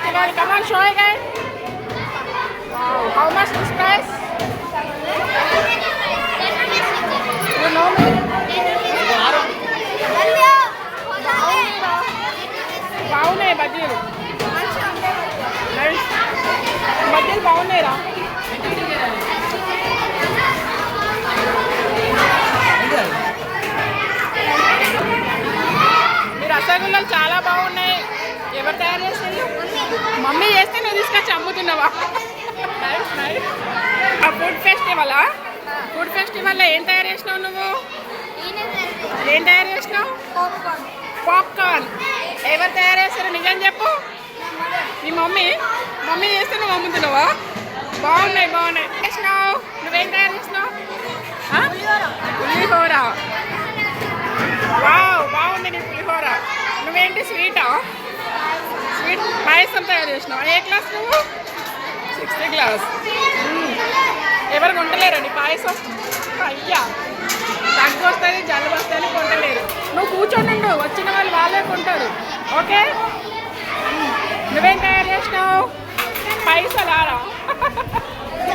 festival. Come on, show again. Wow, how much this price? You know me? బాగున్నాయి బజ్జీలు nice బజ్జీలు బాగున్నాయి రా మీ రసగుల్లాలు చాలా బాగున్నాయి ఎవరు తయారు చేసింది మమ్మీ చేస్తే నువ్వు తీసుకొచ్చి అమ్ముతున్నావా? ఆ ఫుడ్ ఫెస్టివలా ఫుడ్ ఫెస్టివల్లో ఏం తయారు చేసినావు నువ్వు? ఏం తయారు చేసినావు? పాప్కార్న్ ఎవరు తయారు చేస్తారు నిజం చెప్పు. మీ మమ్మీ? మమ్మీ చేస్తే నువ్వు అమ్ముతున్నావా? బాగున్నాయి బాగున్నాయి. చేసినావు? నువ్వేం తయారు చేసినావు? పులిహోర. వావ్ బాగుంది నీ పులిహోర. నువ్వేంటి స్వీటా? స్వీట్ పాయసం తయారు చేసినావు. ఏ క్లాస్ నువ్వు? సిక్స్త్ క్లాస్ ఎవరు కొంటలేరండి పాయసం? అయ్యా. తగ్గు వస్తుంది జలుబు వస్తుంది కొంటలేరు. నువ్వు కూర్చొని ఉండు వచ్చిన వాళ్ళు వాళ్ళే కొంటారు. ఓకే? నువ్వేం తయారు చేసినావు? పైసలు? ఆరా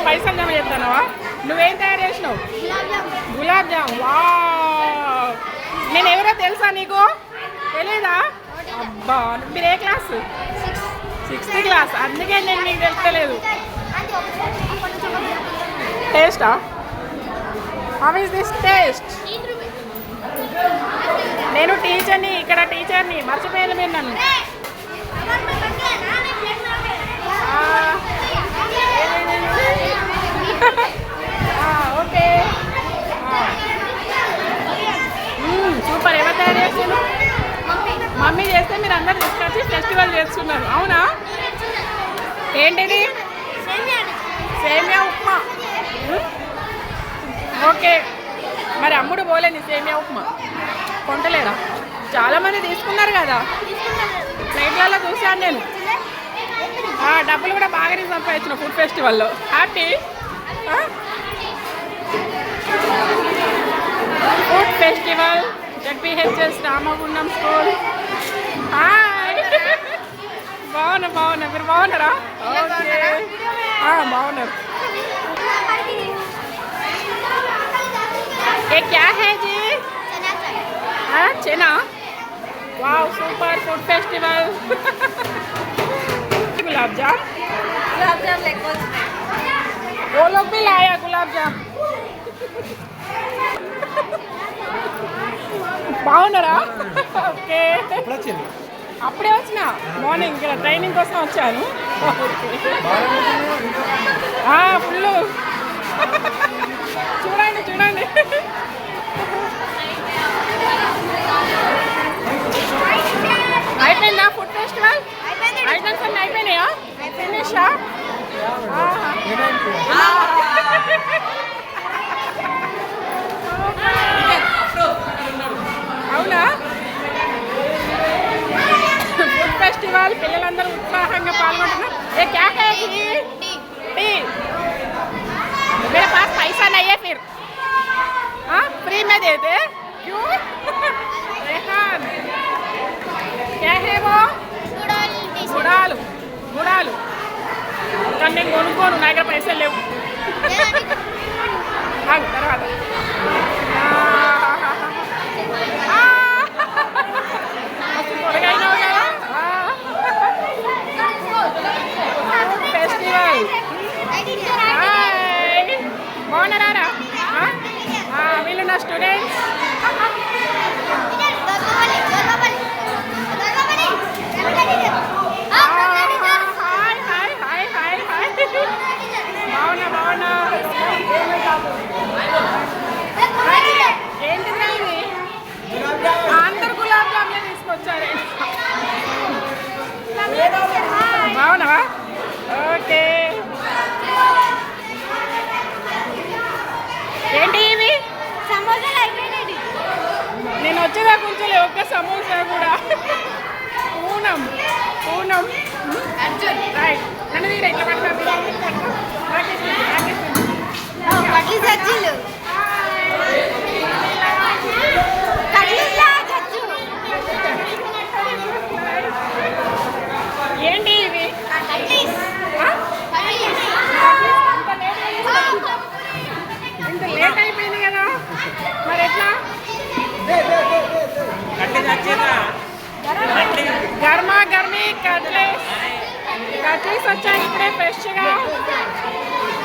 పైసలు జమ చేస్తానవా? నువ్వేం తయారు చేసినావు? గులాబ్ జామ్. వా నేను ఎవరో తెలుసా నీకు? తెలీదా? అబ్బా మీరు ఏ క్లాస్? సిక్స్త్ క్లాస్ అందుకే నేను నీకు తెలుస్తలేదు. టేస్టా హౌ ఇస్ దిస్ టేస్ట్ నేను టీచర్ని ఇక్కడ టీచర్ని మర్చిపోయాను మీరు నన్ను. ఓకే సూపర్ ఎవరు తయారు చేస్తారు మమ్మీ చేస్తే మీరు అందరు తీసుకొచ్చి ఫెస్టివల్ చేస్తున్నారు అవునా? ఏంటిది? సేమియా ఉప్మా. ఓకే. మరి అమ్ముడు పోలేని సేమియా ఉప్మా. కొంటలేరా చాలా మంది తీసుకున్నారు కదా. ప్లేట్లలో చూశాను నేను. డబ్బులు కూడా బాగానే సంపాదించిన food ఫెస్టివల్లో. Happy food festival ZPHS Ramagundam school. బాగున్నా బాగున్నా మీరు బాగున్నారా ఓకే ఆ, బాగున్నారు ये क्या है जी हाँ चना वाह super food festival gulab jam वो लोग भी लाया गुलाब जाम బాగున్నారా ఓకే అప్పుడే వచ్చిన. మార్నింగ్ ఇక్కడ ట్రైనింగ్ కోసం వచ్చాను. ఫుల్ చూడండి చూడండి. అయిపోయిందా ఫుడ్ ఫెస్టివల్ ఐటమ్స్ అన్నీ అయిపోయినాయా? ఫినిషా పాల్గొంటున్నారు ఏ క్యా హై ఇది టీ मेरे पास पैसा नहीं है फिर हाँ फ्री में दे दे क्यों रेहान क्या है वो గుడాలు గుడాలు కానీ నేను కొనుక్కోను నా దగ్గర పైసలు లేవు వీళ్ళు నా students hi hi hi hi hi బాగున్నా బాగున్నా ఏంటిదిరా ఇది అందరు గులాబ్ జామ్లే తీసుకొచ్చారు బాగున్నావా ఓకే ఏంటి ఇవి సమోసాలు అయిపోయినాయి నేను వచ్చేదా కొంచెం ఒక్క సమోసా కూడా. పూనం పూనం. అర్జున్ రైట్. నన్ను తీరా ఇట్లా పట్టుకో. కట్లీస్ వచ్చాయి ఇప్పుడే ఫ్రెష్గా.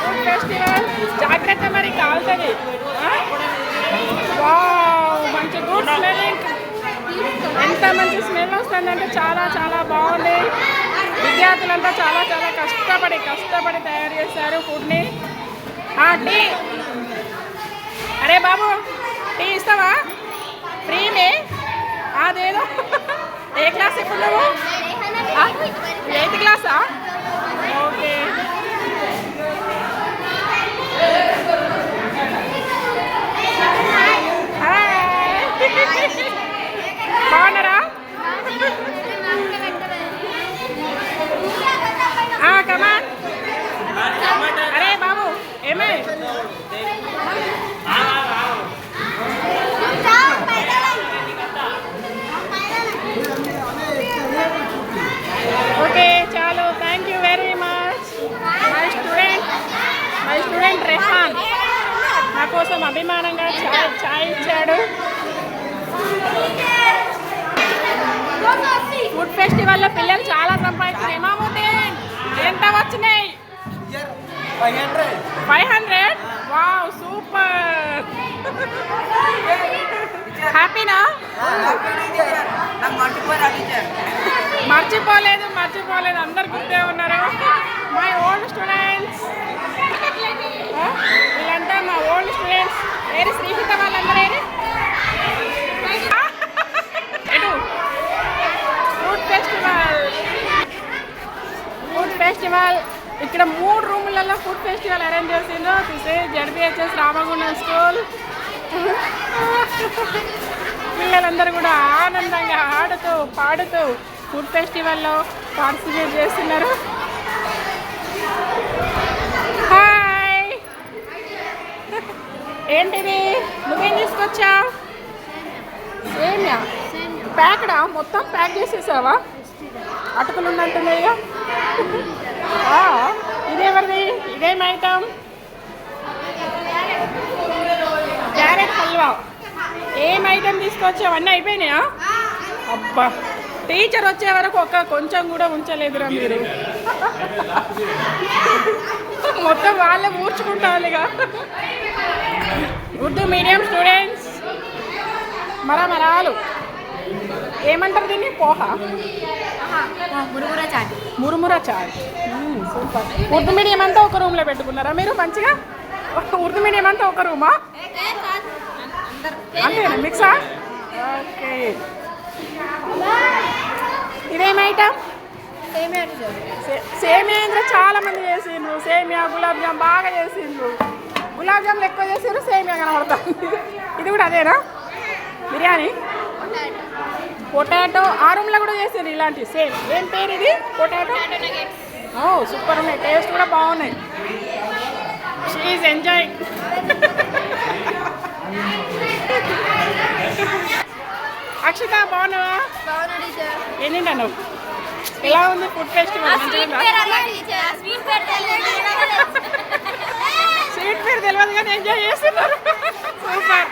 ఫుడ్ ఫెస్టివల్ జాగ్రత్త మరి కాలుతుంది. వావ్ మంచి గుడ్ స్మెల్లింగ్ ఎంత మంచి స్మెల్ వస్తుందంటే చాలా చాలా బాగుంది. విద్యార్థులంతా చాలా చాలా కష్టపడి కష్టపడి తయారు చేశారు ఫుడ్ని టీ. అరే బాబు టీ ఇస్తావా? ఫ్రీనే అదేదో. ఏ క్లాస్ ఇప్పుడు నువ్వు? ఎయిత్ క్లాసా ఓకే హాయ్ బాగున్నారా కమాన్ అరే బాబు ఏమే ఓకే చాలు thank you very much my student my student Rehan నా కోసం అభిమానంగా ఛాయ్ ఇచ్చాడు. ఫుడ్ ఫెస్టివల్లో పిల్లలు చాలా సంపాదించారు ఏమామోదేన్ ఎంత వచ్చినాయి? ఫైవ్ హండ్రెడ్ వావ్ సూపర్ హ్యాపీనా మర్చిపోలేదు మర్చిపోలేదు. అందరు గుర్తే ఉన్నారు. మై ఓల్డ్ స్టూడెంట్స్ మా ఓల్డ్ స్టూడెంట్స్ ఏరి శ్రీహిత వాళ్ళందరూ ఏరి ఫుడ్ ఫెస్టివల్. Food festival. ఇక్కడ మూడు రూములలో ఫుడ్ ఫెస్టివల్ అరేంజ్ చేసిండ్రు. చూసే జడ్బిహెచ్ఎస్ రామగుండం స్కూల్. పిల్లలందరూ కూడా ఆనందంగా ఆడుతూ పాడుతూ ఫుడ్ ఫెస్టివల్లో పార్టిసిపేట్ చేస్తున్నారు. ఏంటిది? నువ్వేం తీసుకొచ్చా సేమ్యా? ప్యాక్డా మొత్తం ప్యాక్ చేసేసావా? అటుకులు ఉన్నట్టుంది ఇక ఇదేవరిది ఇదేం ఐటమ్? క్యారెట్ హల్వా. ఏం ఐటమ్ తీసుకొచ్చావు? అన్నీ అయిపోయినాయా? అబ్బా! టీచర్ వచ్చే వరకు ఒక్క కొంచెం కూడా ఉంచలేదురా మీరు. మొత్తం వాళ్ళే ఊర్చుకుంటారు ఇక ఉర్దూ మీడియం స్టూడెంట్స్. మరమరాలు. ఏమంటారు దీన్ని? పోహ. చాట్. మురుముర చాట్. మ్మ్, సూపర్. ఉర్దూ మీడియం అంతా ఒక రూమ్లో పెట్టుకున్నారా మీరు? మంచిగా? ఉర్దూ మీడియం అంతా ఒక రూమా అంతేనా? మిక్సా? ఓకే. ఇదేం ఐటమ్? సేమియా ఇందులో చాలా మంది చేసిండ్రు. సేమియా గులాబ్ జామ్ బాగా చేసిండ్రు. గులాబ్ జాములు ఎక్కువ చేసిండ్రు సేమియా కనబడుతుంది. ఇది కూడా అదేనా? బిర్యానీ? పొటాటో ఆ రూమ్లో కూడా చేసిండ్రు ఇలాంటి సేమ్. ఏం పేరు ఇది? పొటాటో? ఓ సూపర్ ఉన్నాయి. టేస్ట్ కూడా బాగున్నాయి. She enjoy. అక్షిత బాగున్నావా? బాగున్నా టీచర్. ఏంటి నువ్వు ఎలా ఉంది ఫుడ్ ఫెస్టివల్ స్వీట్ మంచిగా పేరు అలా టీచర్ స్వీట్ పేరు తెలియదు స్వీట్ పేరు తెలియదు కానీ ఎంజాయ్ చేస్తున్నారు. సూపర్.